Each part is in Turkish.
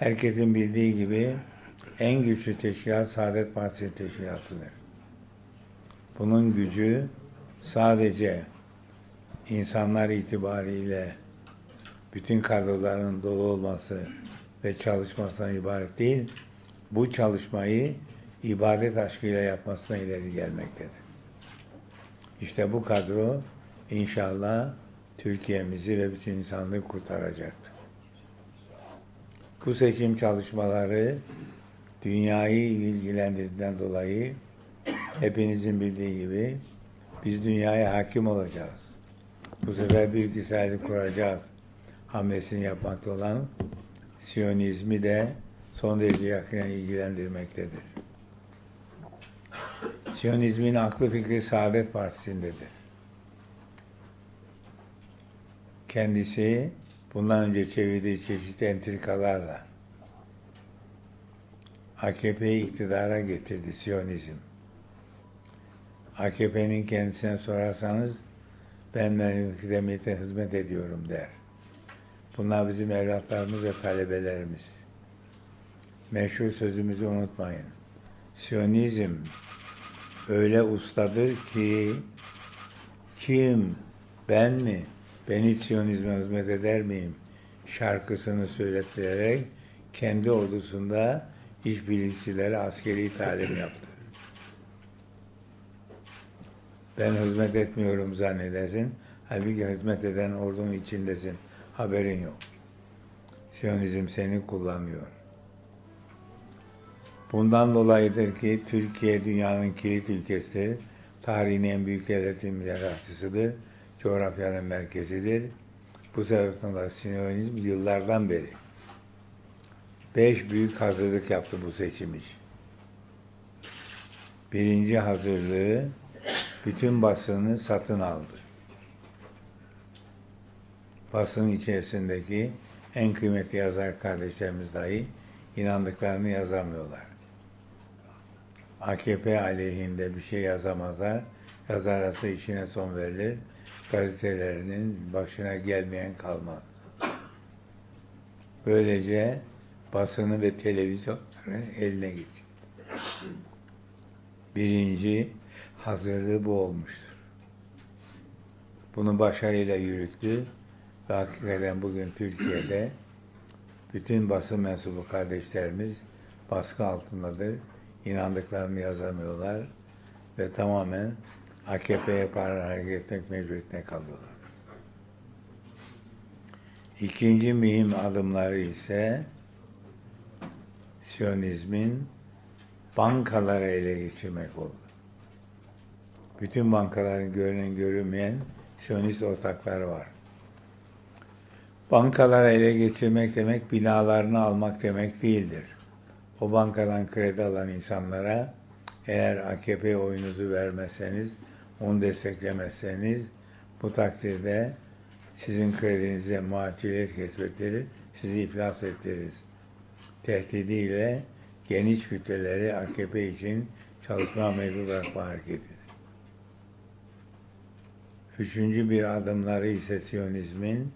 herkesin bildiği gibi en güçlü teşkilat Saadet Partisi teşkilatıdır. Bunun gücü sadece insanlar itibariyle bütün kadroların dolu olması ve çalışmasından ibaret değil, bu çalışmayı ibadet aşkıyla yapmasına ileri gelmektedir. İşte bu kadro inşallah Türkiye'mizi ve bütün insanlığı kurtaracaktır. Bu seçim çalışmaları dünyayı ilgilendirdiğinden dolayı hepinizin bildiği gibi biz dünyaya hakim olacağız. Bu sefer büyük İsrail'i kuracağız hamlesini yapmakta olan Siyonizmi de son derece yakından ilgilendirmektedir. Siyonizmin aklı fikri Saadet Partisi'ndedir. Kendisi bundan önce çevirdiği çeşitli entrikalarla AKP'yi iktidara getirdi Siyonizm. AKP'nin kendisine sorarsanız ben memlekete hizmet ediyorum der. Bunlar bizim evlatlarımız ve talebelerimiz. Meşhur sözümüzü unutmayın. Siyonizm öyle ustadır ki kim ben mi ben hiç Siyonizme hizmet eder miyim şarkısını söyleterek kendi ordusunda işbirlikçilere askeri talim yaptı. Ben hizmet etmiyorum zannedersin. Halbuki hizmet eden ordunun içindesin. Haberin yok. Siyonizm seni kullanıyor. Bundan dolayıdır ki Türkiye dünyanın kilit ülkesidir. Tarihin en büyük devletin mirasçısıdır. Coğrafyanın merkezidir. Bu sebepten de Siyonizm yıllardan beri beş büyük hazırlık yaptı bu seçim için. Birinci hazırlığı bütün basını satın aldı. Basın içerisindeki en kıymetli yazar kardeşlerimiz dahi inandıklarını yazamıyorlar. AKP aleyhinde bir şey yazamazlar. Yazarası işine son verilir. Gazetelerinin başına gelmeyen kalmaz. Böylece basını ve televizyonları eline geçirdi. Birinci hazırlığı bu olmuştur. Bunu başarıyla yürüttü ve hakikaten bugün Türkiye'de bütün basın mensubu kardeşlerimiz baskı altındadır. İnandıklarını yazamıyorlar ve tamamen AKP'ye para hareket etmek mecburiyetine kalıyorlar. İkinci mühim adımları ise Siyonizmin bankaları ele geçirmek oldu. Bütün bankaların görünen görünmeyen Siyonist ortakları var. Bankalara ele geçirmek demek binalarını almak demek değildir. O bankadan kredi alan insanlara eğer AKP oyunuzu vermezseniz, onu desteklemezseniz bu takdirde sizin kredinize muaciliyet kesbettirir, sizi iflas ettiririz. Tehdidiyle geniş kütleleri AKP için çalışma mecbur bırakma hareketidir. Üçüncü bir adımları ise Siyonizmin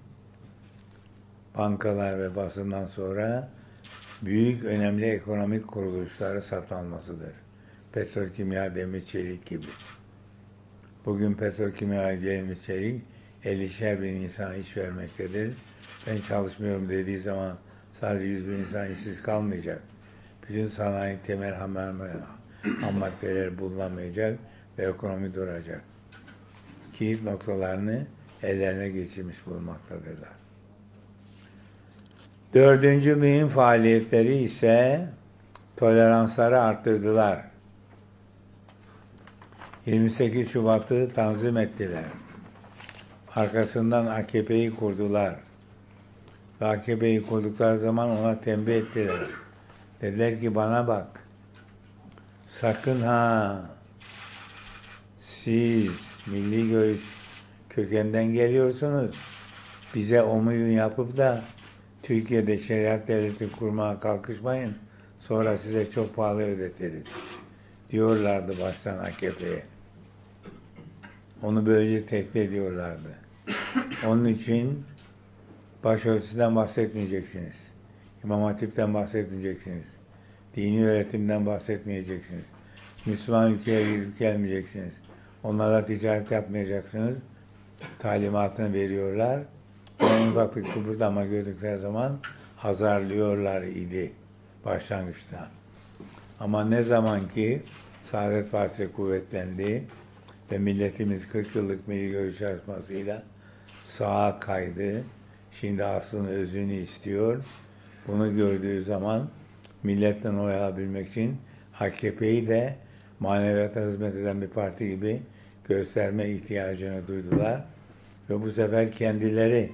bankalar ve basından sonra büyük önemli ekonomik kuruluşları satılmasıdır. Petrokimya, demir, çelik gibi. Bugün petrokimya, demir, çelik 50'şer bin insan iş vermektedir. Ben çalışmıyorum dediği zaman sadece 100 bin insan işsiz kalmayacak. Bütün sanayi temel ham, maddeleri bulunamayacak ve ekonomi duracak. Kilit noktalarını ellerine geçirmiş bulunmaktadırlar. Dördüncü mühim faaliyetleri ise toleransları arttırdılar. 28 Şubat'ı tanzim ettiler. Arkasından AKP'yi kurdular. Ve AKP'yi kurdukları zaman ona tembih ettiler. Dediler ki bana bak. Sakın ha siz milli görüş kökenden geliyorsunuz. Bize omuyun yapıp da Türkiye'de şeriat devleti kurmaya kalkışmayın. Sonra size çok pahalı ödetiriz. Diyorlardı baştan AKP'ye. Onu böylece tehdit ediyorlardı. Onun için başörtüsüden bahsetmeyeceksiniz. İmam Hatip'ten bahsetmeyeceksiniz. Dini öğretimden bahsetmeyeceksiniz. Müslüman ülkeye gidip gelmeyeceksiniz. Onlarla ticaret yapmayacaksınız. Talimatını veriyorlar. En ufak bir kıpırdama gördükleri zaman azarlıyorlar idi başlangıçta. Ama ne zaman ki Saadet Partisi kuvvetlendi ve milletimiz 40 yıllık milli görüş çalışmasıyla sağa kaydı. Şimdi aslında özünü istiyor. Bunu gördüğü zaman milletten oy alabilmek için AKP'yi de maneviyata hizmet eden bir parti gibi gösterme ihtiyacını duydular. Ve bu sefer kendileri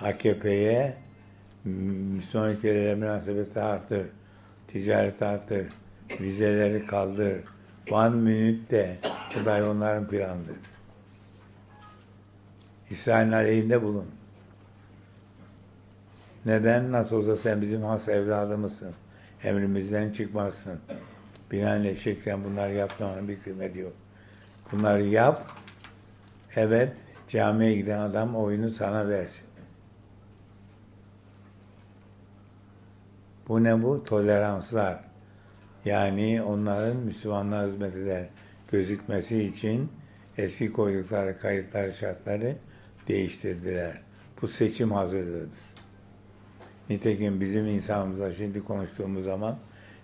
AKP'ye Müslüman ülkelere münasebeti artır, ticaret artır, vizeleri kaldır, one minute de da onların planıdır. İsrail'in aleyhinde bulun. Neden? Nasıl olsa sen bizim has evladımızsın. Emrimizden çıkmazsın. Binaenle şeklen bunları yapmanın bir kıymeti yok. Bunları yap. Evet, camiye giden adam oyunu sana versin. Bu ne bu? Toleranslar. Yani onların Müslümanlığa hizmet eder gözükmesi için eski koydukları kayıtları, şartları değiştirdiler. Bu seçim hazırlığıdır. Nitekim bizim insanımızla şimdi konuştuğumuz zaman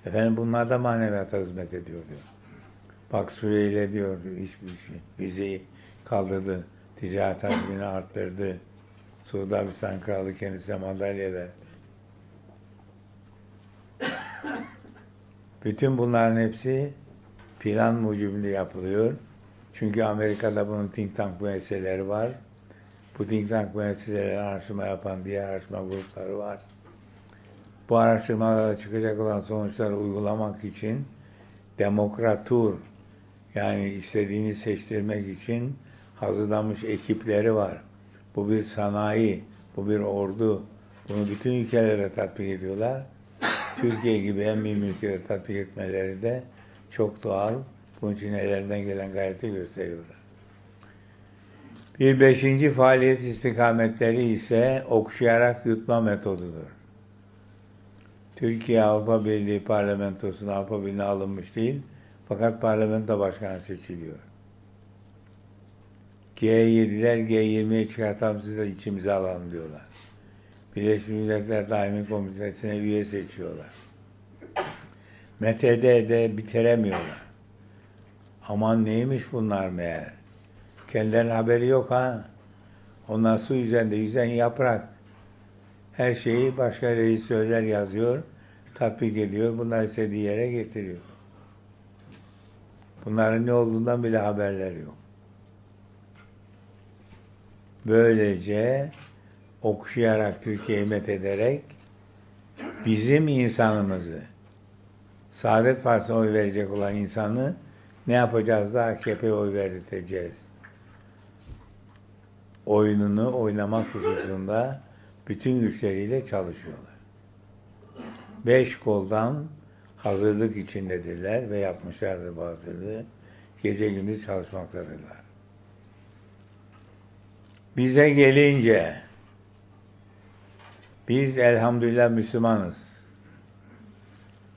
efendim bunlar da maneviyata hizmet ediyor diyor. Bak Suriye diyor hiçbir şey. Vizeyi kaldırdı. Ticaret hacmini arttırdı. Suudi Arabistan Kralı kendisine madalya verdi. Bütün bunların hepsi plan mucibinde yapılıyor. Çünkü Amerika'da bunun think tank müesseseleri var. Bu think tank müesseseleri araştırma yapan diğer araştırma grupları var. Bu araştırmalarda çıkacak olan sonuçları uygulamak için demokratur yani istediğini seçtirmek için hazırlanmış ekipleri var. Bu bir sanayi, bu bir ordu. Bunu bütün ülkelere tatbik ediyorlar. Türkiye gibi en büyük ülkede tatbik etmeleri de çok doğal. Bunun için ellerinden gelen gayreti gösteriyorlar. Bir beşinci faaliyet istikametleri ise okşayarak yutma metodudur. Türkiye Avrupa Birliği parlamentosuna Avrupa Birliği'ne alınmış değil, fakat parlamento başkanı seçiliyor. G7'ler G20'ye çıkartalım siz de içimize alalım diyorlar. Birleşmiş Milletler Daimi Komitesi'ne üye seçiyorlar. MTD'de bitiremiyorlar. Aman neymiş bunlar meğer? Kendilerinin haberi yok ha. Onlar su üzerinde yüzen yaprak. Her şeyi başka rejisörler yazıyor, tatbik ediyor. Bunlar istediği yere getiriyor. Bunların ne olduğundan bile haberleri yok. Böylece okşayarak, Türkiye'yi met ederek bizim insanımızı, Saadet Partisi'ne oy verecek olan insanı ne yapacağız da AKP'ye oy verdirteceğiz. Oyununu oynamak hususunda bütün güçleriyle çalışıyorlar. Beş koldan hazırlık içindedirler ve yapmışlardır bazıları. Gece gündüz çalışmaktadırlar. Bize gelince biz elhamdülillah Müslümanız.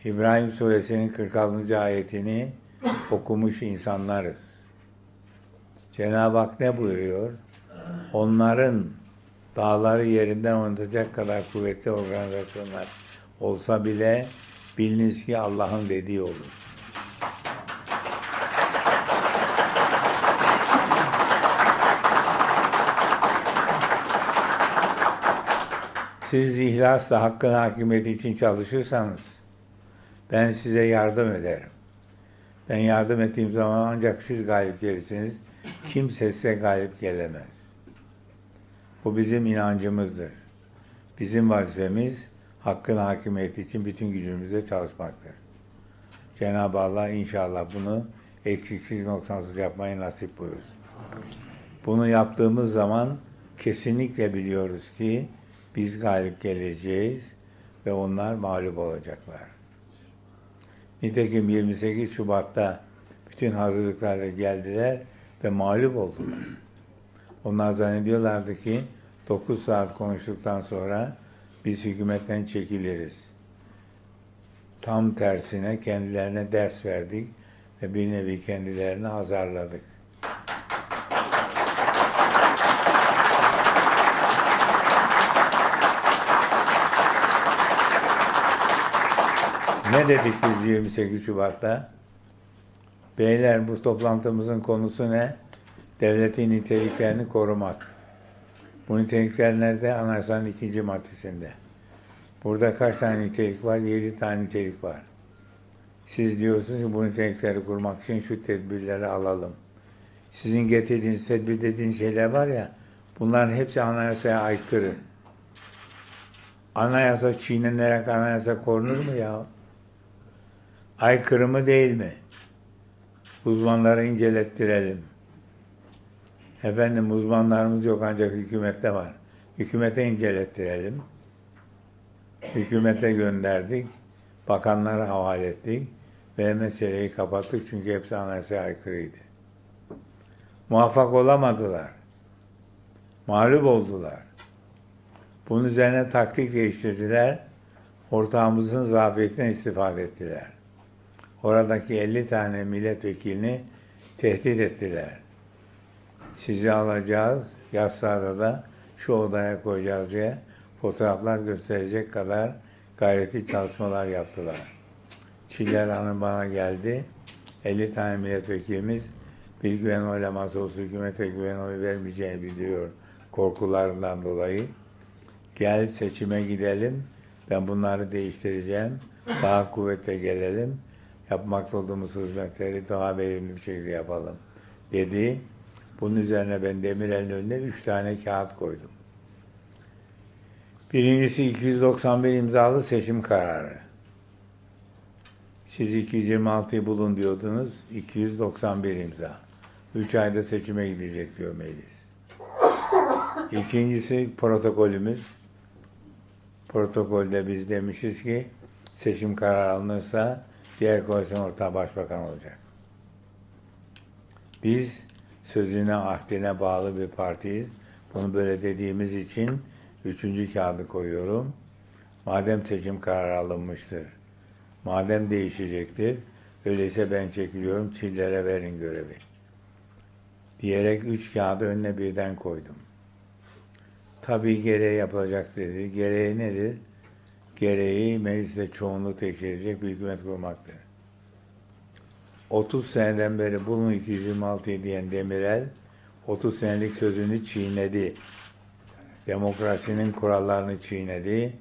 İbrahim suresinin 46. ayetini okumuş insanlarız. Cenab-ı Hak ne buyuruyor? Onların dağları yerinden oynatacak kadar kuvvetli organizasyonlar olsa bile biliniz ki Allah'ın dediği olur. Siz ihlasla hakkın hakimiyeti için çalışırsanız ben size yardım ederim. Ben yardım ettiğim zaman ancak siz galip gelirsiniz. Kimse size galip gelemez. Bu bizim inancımızdır. Bizim vazifemiz hakkın hakimiyeti için bütün gücümüzle çalışmaktır. Cenab-ı Allah inşallah bunu eksiksiz noksansız yapmayı nasip buyursun. Bunu yaptığımız zaman kesinlikle biliyoruz ki biz galip geleceğiz ve onlar mağlup olacaklar. Nitekim 28 Şubat'ta bütün hazırlıklarla geldiler ve mağlup oldular. Onlar zannediyorlardı ki 9 saat konuştuktan sonra biz hükümetten çekiliriz. Tam tersine kendilerine ders verdik ve bir nevi kendilerini azarladık. Ne dedik biz 28 Şubat'ta? Beyler bu toplantımızın konusu ne? Devletin niteliklerini korumak. Bu nitelikler nerede? Anayasanın ikinci maddesinde. Burada kaç tane nitelik var? Yedi tane nitelik var. Siz diyorsunuz ki bu nitelikleri kurmak için şu tedbirleri alalım. Sizin getirdiğiniz tedbir dediğiniz şeyler var ya, bunların hepsi anayasaya aykırı. Anayasa çiğnenerek anayasa korunur mu ya? Aykırı mı değil mi? Uzmanları incelettirelim. Efendim uzmanlarımız yok ancak hükümette var. Hükümete incelettirelim. Hükümete gönderdik. Bakanlara havale ettik. Ve meseleyi kapattık çünkü hepsi anayasaya aykırıydı. Muvaffak olamadılar. Mağlup oldular. Bunun üzerine taktik değiştirdiler. Ortağımızın zafiyetinden istifade ettiler. Oradaki 50 tane milletvekilini tehdit ettiler. Sizi alacağız, yasada da şu odaya koyacağız diye fotoğraflar gösterecek kadar gayretli çalışmalar yaptılar. Çiller Hanım bana geldi. 50 tane milletvekilimiz bir güven oylaması olsun hükümete güven oyu vermeyeceğini biliyor korkularından dolayı. Gel seçime gidelim. Ben bunları değiştireceğim. Daha kuvvete gelelim. Yapmakta olduğumuz hizmetleri daha verimli bir şekilde yapalım dedi. Bunun üzerine ben Demirel'in önüne üç tane kağıt koydum. Birincisi 291 imzalı seçim kararı. Siz 226'yı bulun diyordunuz. 291 imza. Üç ayda seçime gidecek diyor meclis. İkincisi protokolümüz. Protokolde biz demişiz ki seçim kararı alınırsa diğer koalisyon ortağı başbakan olacak. Biz sözüne, ahdine bağlı bir partiyiz. Bunu böyle dediğimiz için üçüncü kağıdı koyuyorum. Madem seçim kararı alınmıştır, madem değişecektir, öyleyse ben çekiliyorum, çillere verin görevi. Diyerek üç kağıdı önüne birden koydum. Tabii gereği yapılacak dedi. Gereği nedir? Gereği mecliste çoğunluğu teşkil edecek bir hükümet kurmaktır. 30 seneden beri bulun 226'yı diyen Demirel, 30 senelik sözünü çiğnedi. Demokrasinin kurallarını çiğnedi.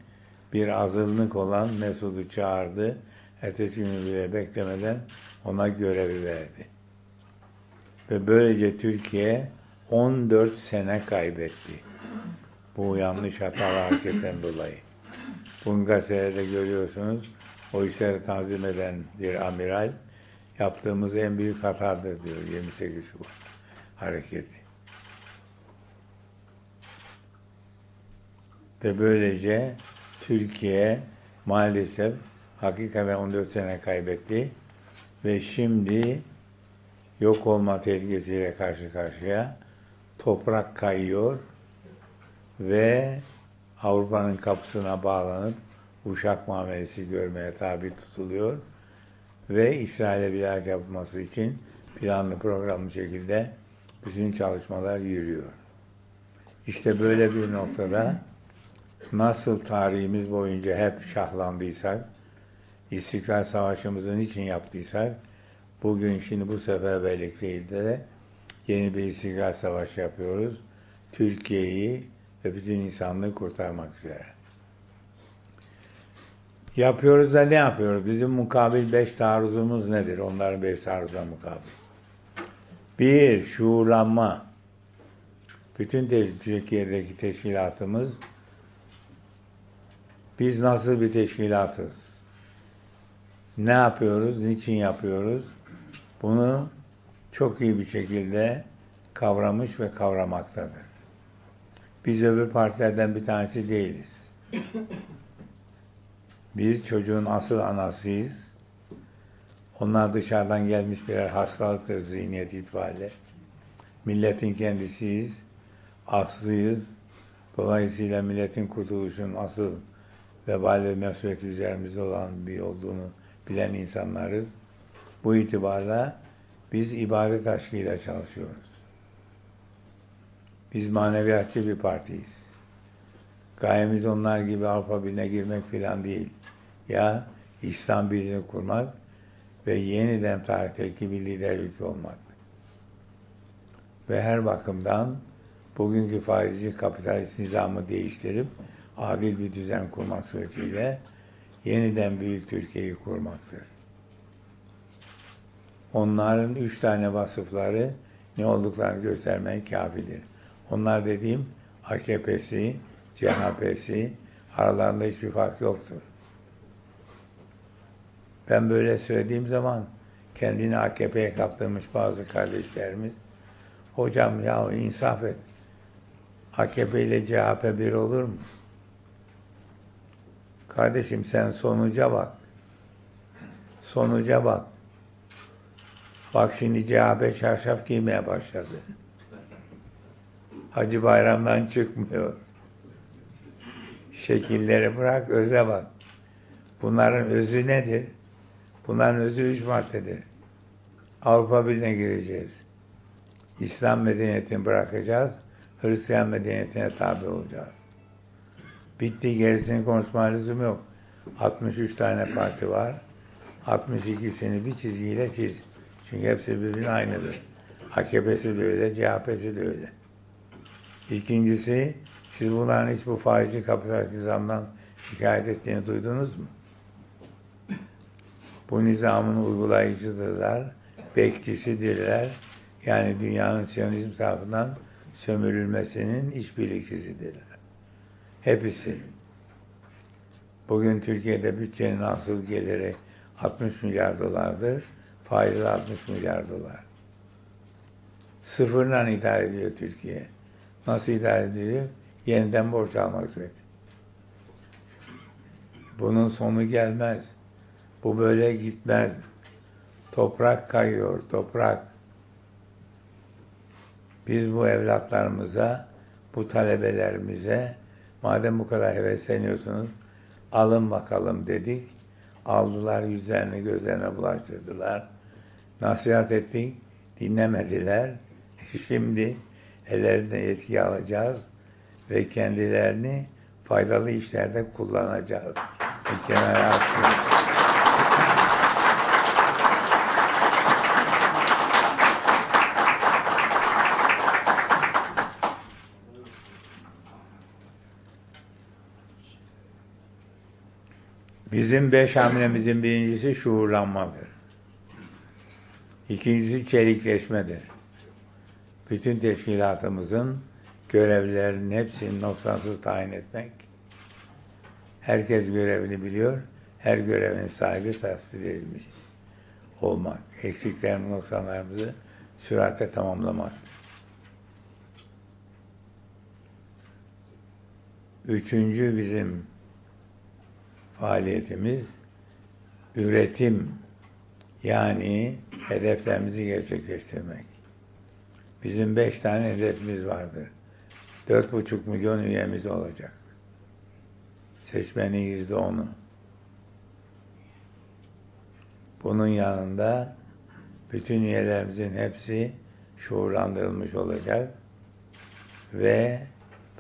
Bir azınlık olan Mesud'u çağırdı. Ertesi günü bile beklemeden ona görevi verdi. Ve böylece Türkiye 14 sene kaybetti. Bu yanlış hatalı hareketten dolayı. Bunu gazetelerde görüyorsunuz. O işleri tanzim eden bir amiral yaptığımız en büyük hatadır diyor 28 Şubat hareketi. Ve böylece Türkiye maalesef hakikaten 14 sene kaybetti ve şimdi yok olma tehlikesiyle karşı karşıya toprak kayıyor ve Avrupa'nın kapısına bağlanıp uşak muamelesi görmeye tabi tutuluyor ve İsrail'e bir yapması için planlı programlı şekilde bütün çalışmalar yürüyor. İşte böyle bir noktada nasıl tarihimiz boyunca hep şahlandıysak, İstiklal Savaşımızı niçin yaptıysak, bugün şimdi bu seferberlik değil de yeni bir İstiklal Savaşı yapıyoruz. Türkiye'yi ve bütün insanlığı kurtarmak üzere. Yapıyoruz da ne yapıyoruz? Bizim mukabil beş taarruzumuz nedir? Onların beş taarruzuna mukabil. Bir, şuurlanma. Bütün Türkiye'deki teşkilatımız biz nasıl bir teşkilatız? Ne yapıyoruz? Niçin yapıyoruz? Bunu çok iyi bir şekilde kavramış ve kavramaktadır. Biz öbür partilerden bir tanesi değiliz. Biz çocuğun asıl anasıyız. Onlar dışarıdan gelmiş birer hastalıktır zihniyet itibariyle. Milletin kendisiyiz, aslıyız. Dolayısıyla milletin kurtuluşunun asıl vebal ve mesuliyeti üzerimizde olan bir olduğunu bilen insanlarız. Bu itibarla biz ibadet aşkıyla çalışıyoruz. Biz maneviyatçı bir partiyiz. Gayemiz onlar gibi Avrupa Birliği'ne girmek falan değil. Ya İslam Birliği'ni kurmak ve yeniden tarihteki bir lider ülke olmak. Ve her bakımdan bugünkü faizci kapitalist nizamı değiştirip adil bir düzen kurmak suretiyle yeniden büyük Türkiye'yi kurmaktır. Onların üç tane vasıfları ne olduklarını göstermen kafidir. Onlar dediğim AKP'si, CHP'si aralarında hiçbir fark yoktur. Ben böyle söylediğim zaman kendini AKP'ye kaptırmış bazı kardeşlerimiz hocam ya insaf et. AKP ile CHP bir olur mu? Kardeşim sen sonuca bak. Sonuca bak. Bak şimdi CHP çarşaf giymeye başladı. Hacı Bayram'dan çıkmıyor. Şekilleri bırak, öze bak. Bunların özü nedir? Bunların özü üç maddedir. Avrupa Birliği'ne gireceğiz. İslam medeniyetini bırakacağız. Hristiyan medeniyetine tabi olacağız. Bitti gerisini konuşma lüzum yok. 63 tane parti var. 62'sini bir çizgiyle çiz. Çünkü hepsi birbirine aynıdır. AKP'si de öyle, CHP'si de öyle. İkincisi, siz bunların hiç bu faizci kapitalist nizamdan şikayet ettiğini duydunuz mu? Bu nizamın uygulayıcıdırlar, bekçisidirler. Yani dünyanın Siyonizm tarafından sömürülmesinin işbirlikçisidirler. Hepsi. Bugün Türkiye'de bütçenin asıl geliri 60 milyar dolardır. Faizi 60 milyar dolar. Sıfırla idare ediyor Türkiye. Nasıl idare ediyor? Yeniden borç almak sureti. Bunun sonu gelmez. Bu böyle gitmez. Toprak kayıyor, toprak. Biz bu evlatlarımıza, bu talebelerimize madem bu kadar hevesleniyorsunuz alın bakalım dedik. Aldılar yüzlerini gözlerine bulaştırdılar. Nasihat ettik, dinlemediler. Şimdi ellerine yetki alacağız ve kendilerini faydalı işlerde kullanacağız. Bir kenara atıyoruz. Bizim beş hamlemizin birincisi şuurlanmadır. İkincisi çelikleşmedir. Bütün teşkilatımızın görevlilerin hepsini noksansız tayin etmek. Herkes görevini biliyor, her görevin sahibi tasvir edilmiş olmak. Eksiklerimizi, noksanlarımızı süratle tamamlamak. Üçüncü bizim faaliyetimiz üretim yani hedeflerimizi gerçekleştirmek. Bizim beş tane hedefimiz vardır. Dört buçuk milyon üyemiz olacak. Seçmenin yüzde onu. Bunun yanında bütün üyelerimizin hepsi şuurlandırılmış olacak ve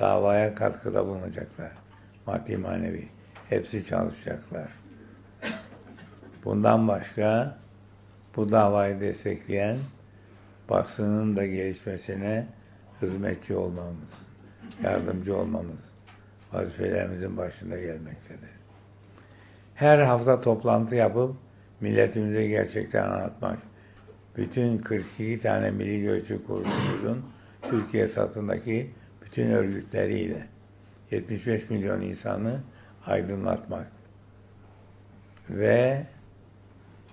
davaya katkıda bulunacaklar. Maddi manevi. Hepsi çalışacaklar. Bundan başka bu davayı destekleyen basının da gelişmesine hizmetçi olmamız, yardımcı olmamız vazifelerimizin başında gelmektedir. Her hafta toplantı yapıp milletimize gerçekten anlatmak, bütün 42 tane Milli Görüşçü Kurulumuzun Türkiye satındaki bütün örgütleriyle 75 milyon insanı aydınlatmak ve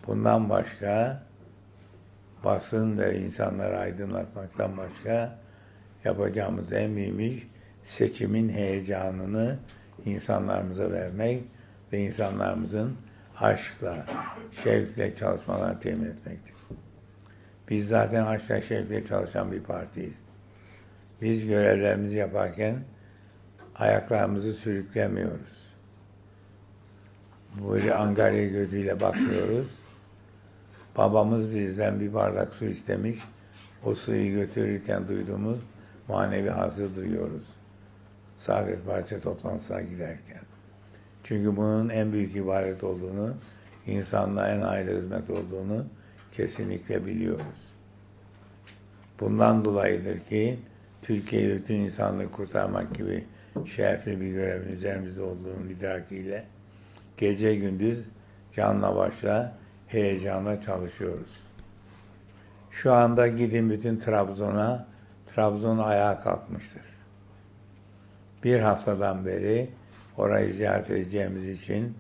bundan başka basın ve insanları aydınlatmaktan başka yapacağımız en büyük iş seçimin heyecanını insanlarımıza vermek ve insanlarımızın aşkla, şevkle çalışmalarını temin etmektir. Biz zaten aşkla, şevkle çalışan bir partiyiz. Biz görevlerimizi yaparken ayaklarımızı sürüklemiyoruz. Böyle angarya gözüyle bakmıyoruz. Babamız bizden bir bardak su istemiş. O suyu götürürken duyduğumuz manevi hazzı duyuyoruz. Saadet Bahçe toplantısına giderken. Çünkü bunun en büyük ibadet olduğunu, insanlığa en ayrı hizmet olduğunu kesinlikle biliyoruz. Bundan dolayıdır ki Türkiye'yi bütün insanlığı kurtarmak gibi şerefli bir görevin üzerimizde olduğunu idrakiyle gece gündüz canla başla heyecanla çalışıyoruz. Şu anda gidin bütün Trabzon'a, Trabzon ayağa kalkmıştır. Bir haftadan beri orayı ziyaret edeceğimiz için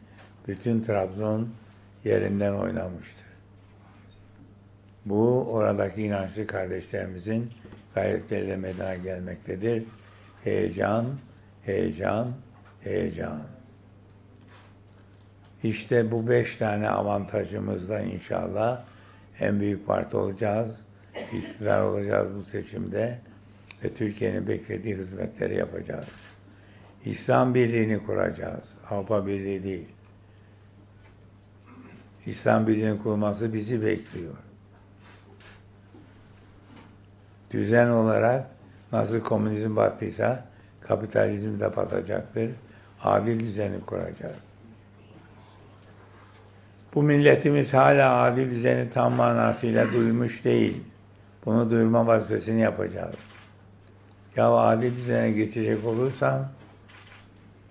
bütün Trabzon yerinden oynamıştır. Bu oradaki inançlı kardeşlerimizin gayretleriyle meydana gelmektedir. Heyecan, heyecan, heyecan. İşte bu beş tane avantajımızla inşallah en büyük parti olacağız, iktidar olacağız bu seçimde ve Türkiye'nin beklediği hizmetleri yapacağız. İslam Birliği'ni kuracağız, Avrupa Birliği değil. İslam Birliği'nin kurulması bizi bekliyor. Düzen olarak nasıl komünizm battıysa kapitalizm de batacaktır. Adil düzeni kuracağız. Bu milletimiz hala adil düzeni tam manasıyla duymuş değil. Bunu duyurma vazifesini yapacağız. Ya adil düzene geçecek olursan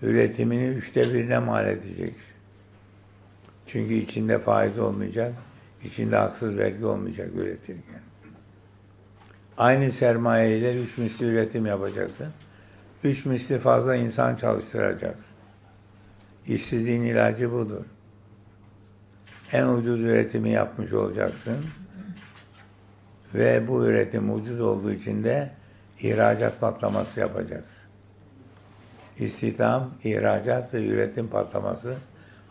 üretimini üçte birine mal edeceksin. Çünkü içinde faiz olmayacak, içinde haksız vergi olmayacak üretirken. Aynı sermaye ile üç misli üretim yapacaksın. Üç misli fazla insan çalıştıracaksın. İşsizliğin ilacı budur. En ucuz üretimi yapmış olacaksın. Ve bu üretim ucuz olduğu için de ihracat patlaması yapacaksın. İstihdam, ihracat ve üretim patlaması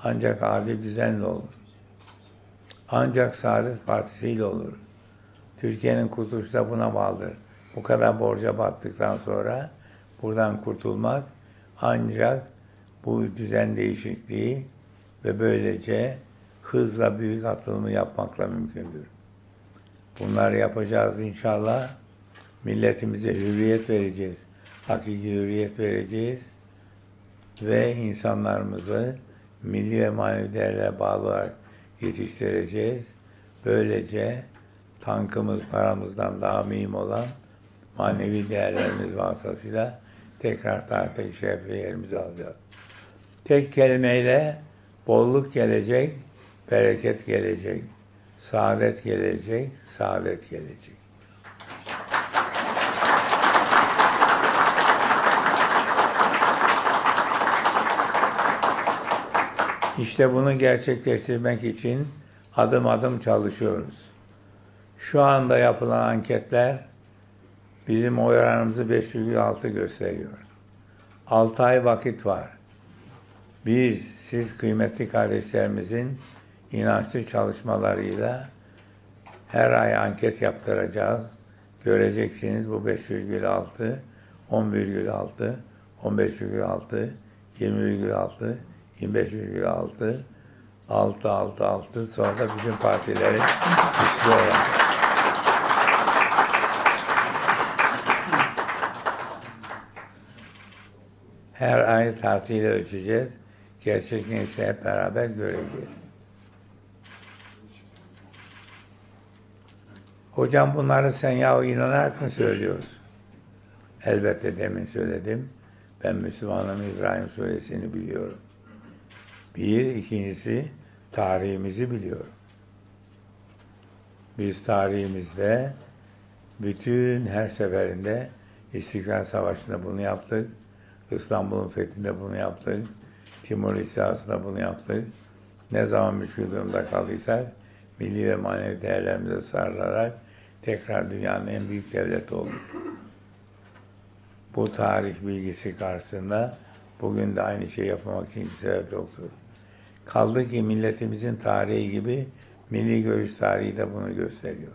ancak adil düzenle olur. Ancak Saadet Partisi ile olur. Türkiye'nin kurtuluşu da buna bağlıdır. Bu kadar borca battıktan sonra buradan kurtulmak ancak bu düzen değişikliği ve böylece hızla büyük atılımı yapmakla mümkündür. Bunları yapacağız inşallah. Milletimize hürriyet vereceğiz. Hakiki hürriyet vereceğiz. Ve insanlarımızı milli ve manevi değerlere bağlı olarak yetiştireceğiz. Böylece tankımız paramızdan daha mühim olan manevi değerlerimiz vasıtasıyla tekrar tarihteki şerefli yerimizi alacağız. Tek kelimeyle bolluk gelecek, bereket gelecek, saadet gelecek, saadet gelecek. İşte bunu gerçekleştirmek için adım adım çalışıyoruz. Şu anda yapılan anketler bizim oy oranımızı 5,6 gösteriyor. 6 ay vakit var. Biz, siz kıymetli kardeşlerimizin inançlı çalışmalarıyla her ay anket yaptıracağız. Göreceksiniz bu 5,6, 10,6, 15,6, 20,6, 25,6, 6, 6, 6 sonra da bütün partilerin güçlü olan. Her ay tartıyla ölçeceğiz. Gerçek neyse hep beraber göreceğiz. Hocam bunları sen yahu inanarak mı söylüyorsun? Elbette demin söyledim. Ben Müslümanım İbrahim suresini biliyorum. Bir, ikincisi tarihimizi biliyorum. Biz tarihimizde bütün her seferinde İstiklal Savaşı'nda bunu yaptık. İstanbul'un fethinde bunu yaptık. Timur İstilası'nda bunu yaptık. Ne zaman müşkül durumda kaldıysak milli ve manevi değerlerimize sarılarak tekrar dünyanın en büyük devleti olduk. Bu tarih bilgisi karşısında bugün de aynı şeyi yapmak için bir sebep yoktur. Kaldı ki milletimizin tarihi gibi milli görüş tarihi de bunu gösteriyor.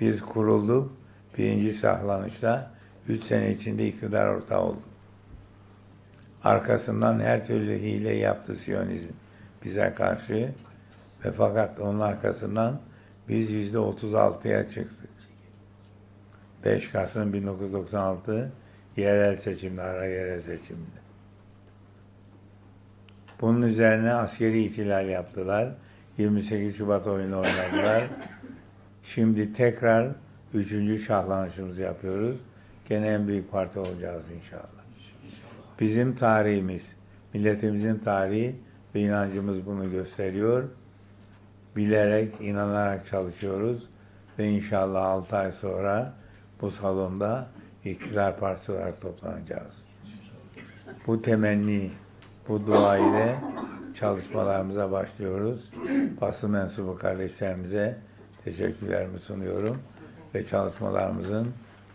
Biz kurulduk, birinci sahlanışta üç sene içinde iktidar ortağı olduk. Arkasından her türlü hile yaptı Siyonizm bize karşı. Ve fakat onun arkasından biz yüzde 36'ya çıktık. 5 Kasım 1996 yerel seçimde, ara yerel seçimde. Bunun üzerine askeri ihtilal yaptılar. 28 Şubat oyunu oynadılar. Şimdi tekrar üçüncü şahlanışımızı yapıyoruz. Gene en büyük parti olacağız inşallah. Bizim tarihimiz, milletimizin tarihi ve inancımız bunu gösteriyor. Bilerek, inanarak çalışıyoruz ve inşallah 6 ay sonra bu salonda iktidar partisi olarak toplanacağız. Bu temenni, bu dua ile çalışmalarımıza başlıyoruz. Basın mensubu kardeşlerimize teşekkürlerimi sunuyorum ve çalışmalarımızın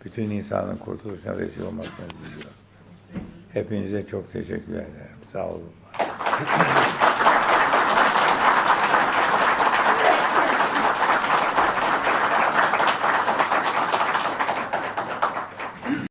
bütün insanın kurtuluşuna vesile olmasını diliyorum. Hepinize çok teşekkür ederim. Sağ olun.